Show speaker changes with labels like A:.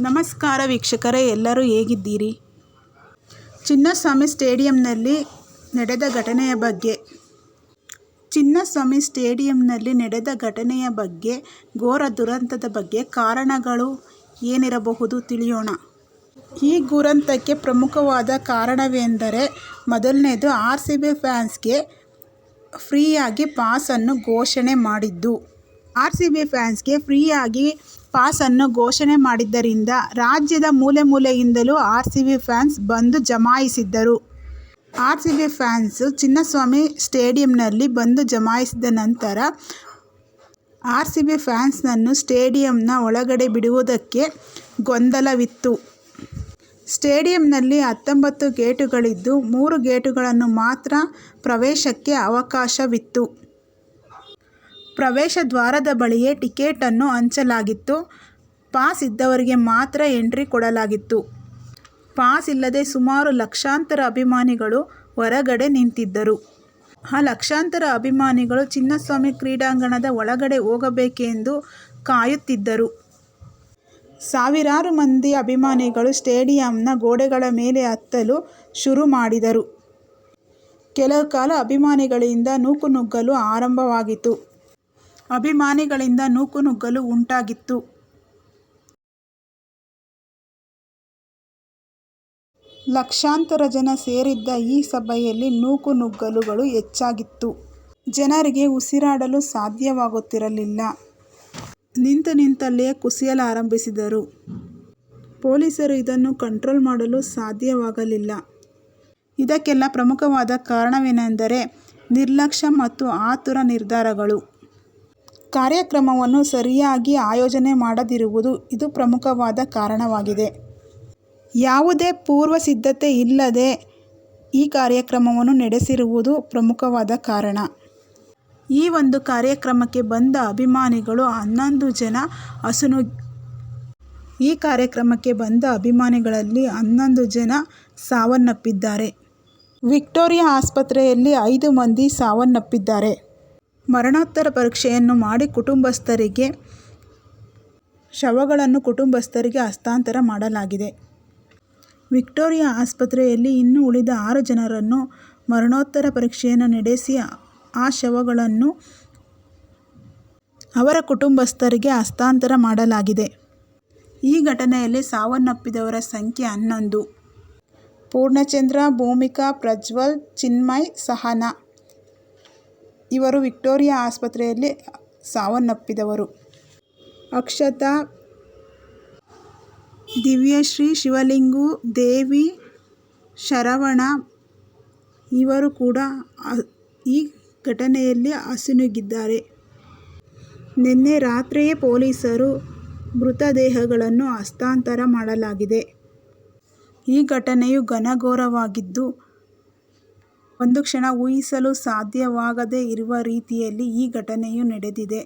A: ನಮಸ್ಕಾರ ವೀಕ್ಷಕರೇ, ಎಲ್ಲರೂ ಹೇಗಿದ್ದೀರಿ? ಚಿನ್ನಸ್ವಾಮಿ ಸ್ಟೇಡಿಯಂನಲ್ಲಿ ನಡೆದ ಘಟನೆಯ ಬಗ್ಗೆ. ಚಿನ್ನಸ್ವಾಮಿ ಸ್ಟೇಡಿಯಂನಲ್ಲಿ ನಡೆದ ಘಟನೆಯ ಬಗ್ಗೆ, ಘೋರ ದುರಂತದ ಬಗ್ಗೆ ಕಾರಣಗಳು ಏನಿರಬಹುದು ತಿಳಿಯೋಣ. ಈ ದುರಂತಕ್ಕೆ ಪ್ರಮುಖವಾದ ಕಾರಣವೆಂದರೆ, ಮೊದಲನೇದು ಆರ್ ಸಿ ಬಿ ಫ್ಯಾನ್ಸ್ಗೆ ಫ್ರೀಯಾಗಿ ಪಾಸನ್ನು ಘೋಷಣೆ ಮಾಡಿದ್ದು. ಆರ್ ಸಿ ಬಿ ಫ್ಯಾನ್ಸ್ಗೆ ಫ್ರೀಯಾಗಿ ಪಾಸನ್ನು ಘೋಷಣೆ ಮಾಡಿದ್ದರಿಂದ ರಾಜ್ಯದ ಮೂಲೆ ಮೂಲೆಯಿಂದಲೂ ಆರ್ ಸಿ ಬಿ ಫ್ಯಾನ್ಸ್ ಬಂದು ಜಮಾಯಿಸಿದ್ದರು. R C B fans Chinnaswamy ಸ್ಟೇಡಿಯಂನಲ್ಲಿ ಬಂದು ಜಮಾಯಿಸಿದ ನಂತರ ಆರ್ ಸಿ ಬಿ ಫ್ಯಾನ್ಸ್ನನ್ನು ಸ್ಟೇಡಿಯಂನ ಒಳಗಡೆ ಬಿಡುವುದಕ್ಕೆ ಗೊಂದಲವಿತ್ತು. ಸ್ಟೇಡಿಯಂನಲ್ಲಿ ಹತ್ತೊಂಬತ್ತು ಗೇಟುಗಳಿದ್ದು ಮೂರು ಗೇಟುಗಳನ್ನು ಮಾತ್ರ ಪ್ರವೇಶಕ್ಕೆ ಅವಕಾಶವಿತ್ತು. ಪ್ರವೇಶ ದ್ವಾರದ ಬಳಿಯೇ ಟಿಕೆಟನ್ನು ಹಂಚಲಾಗಿತ್ತು. ಪಾಸ್ ಇದ್ದವರಿಗೆ ಮಾತ್ರ ಎಂಟ್ರಿ ಕೊಡಲಾಗಿತ್ತು. ಪಾಸ್ ಇಲ್ಲದೆ ಸುಮಾರು ಲಕ್ಷಾಂತರ ಅಭಿಮಾನಿಗಳು ಹೊರಗಡೆ ನಿಂತಿದ್ದರು. ಆ ಲಕ್ಷಾಂತರ ಅಭಿಮಾನಿಗಳು ಚಿನ್ನಸ್ವಾಮಿ ಕ್ರೀಡಾಂಗಣದ ಒಳಗಡೆ ಹೋಗಬೇಕೆಂದು ಕಾಯುತ್ತಿದ್ದರು. ಸಾವಿರಾರು ಮಂದಿ ಅಭಿಮಾನಿಗಳು ಸ್ಟೇಡಿಯಂನ ಗೋಡೆಗಳ ಮೇಲೆ ಹತ್ತಲು ಶುರು ಮಾಡಿದರು. ಕೆಲವು ಕಾಲ ಅಭಿಮಾನಿಗಳಿಂದ ನೂಕುನುಗ್ಗಲು ಆರಂಭವಾಗಿತು ಅಭಿಮಾನಿಗಳಿಂದ ನೂಕುನುಗ್ಗಲು ಉಂಟಾಗಿತ್ತು. ಲಕ್ಷಾಂತರ ಜನ ಸೇರಿದ್ದ ಈ ಸಭೆಯಲ್ಲಿ ನೂಕುನುಗ್ಗಲುಗಳು ಹೆಚ್ಚಾಗಿತ್ತು. ಜನರಿಗೆ ಉಸಿರಾಡಲು ಸಾಧ್ಯವಾಗುತ್ತಿರಲಿಲ್ಲ. ನಿಂತು ನಿಂತಲ್ಲೇ ಕುಸಿಯಲಾರಂಭಿಸಿದರು. ಪೊಲೀಸರು ಇದನ್ನು ಕಂಟ್ರೋಲ್ ಮಾಡಲು ಸಾಧ್ಯವಾಗಲಿಲ್ಲ. ಇದಕ್ಕೆಲ್ಲ ಪ್ರಮುಖವಾದ ಕಾರಣವೇನೆಂದರೆ ನಿರ್ಲಕ್ಷ್ಯ ಮತ್ತು ಆತುರ ನಿರ್ಧಾರಗಳು. ಕಾರ್ಯಕ್ರಮವನ್ನು ಸರಿಯಾಗಿ ಆಯೋಜನೆ ಮಾಡದಿರುವುದು ಇದು ಪ್ರಮುಖವಾದ ಕಾರಣವಾಗಿದೆ. ಯಾವುದೇ ಪೂರ್ವ ಸಿದ್ಧತೆ ಇಲ್ಲದೆ ಈ ಕಾರ್ಯಕ್ರಮವನ್ನು ನಡೆಸಿರುವುದು ಪ್ರಮುಖವಾದ ಕಾರಣ. ಈ ಒಂದು ಕಾರ್ಯಕ್ರಮಕ್ಕೆ ಬಂದ ಅಭಿಮಾನಿಗಳು ಹನ್ನೊಂದು ಜನ ಹಸುನು ಈ ಕಾರ್ಯಕ್ರಮಕ್ಕೆ ಬಂದ ಅಭಿಮಾನಿಗಳಲ್ಲಿ ಹನ್ನೊಂದು ಜನ ಸಾವನ್ನಪ್ಪಿದ್ದಾರೆ. ವಿಕ್ಟೋರಿಯಾ ಆಸ್ಪತ್ರೆಯಲ್ಲಿ ಐದು ಮಂದಿ ಸಾವನ್ನಪ್ಪಿದ್ದಾರೆ. ಮರಣೋತ್ತರ ಪರೀಕ್ಷೆಯನ್ನು ಮಾಡಿ ಕುಟುಂಬಸ್ಥರಿಗೆ ಶವಗಳನ್ನು ಕುಟುಂಬಸ್ಥರಿಗೆ ಹಸ್ತಾಂತರ ಮಾಡಲಾಗಿದೆ. ವಿಕ್ಟೋರಿಯಾ ಆಸ್ಪತ್ರೆಯಲ್ಲಿ ಇನ್ನು ಉಳಿದ ಆರು ಜನರನ್ನು ಮರಣೋತ್ತರ ಪರೀಕ್ಷೆಯನ್ನು ನಡೆಸಿ ಆ ಶವಗಳನ್ನು ಅವರ ಕುಟುಂಬಸ್ಥರಿಗೆ ಹಸ್ತಾಂತರ ಮಾಡಲಾಗಿದೆ. ಈ ಘಟನೆಯಲ್ಲಿ ಸಾವನ್ನಪ್ಪಿದವರ ಸಂಖ್ಯೆ ಹನ್ನೊಂದು. ಪೂರ್ಣಚಂದ್ರ, ಭೂಮಿಕಾ, ಪ್ರಜ್ವಲ್, ಚಿನ್ಮಯ್, ಸಹನಾ ಇವರು ವಿಕ್ಟೋರಿಯಾ ಆಸ್ಪತ್ರೆಯಲ್ಲಿ ಸಾವನ್ನಪ್ಪಿದವರು. ಅಕ್ಷತಾ ದಿವ್ಯಶ್ರೀ, ಶಿವಲಿಂಗು, ದೇವಿ, ಶರವಣ ಇವರು ಕೂಡ ಈ ಘಟನೆಯಲ್ಲಿ ಅಸುನೀಗಿದ್ದಾರೆ ನಿನ್ನೆ ರಾತ್ರಿಯೇ ಪೊಲೀಸರು ಮೃತದೇಹಗಳನ್ನು ಹಸ್ತಾಂತರ ಮಾಡಲಾಗಿದೆ. ಈ ಘಟನೆಯು ಘನಘೋರವಾಗಿದ್ದು ಒಂದು ಕ್ಷಣ ಊಹಿಸಲು ಸಾಧ್ಯವಾಗದೇ ಇರುವ ರೀತಿಯಲ್ಲಿ ಈ ಘಟನೆಯು ನಡೆದಿದೆ.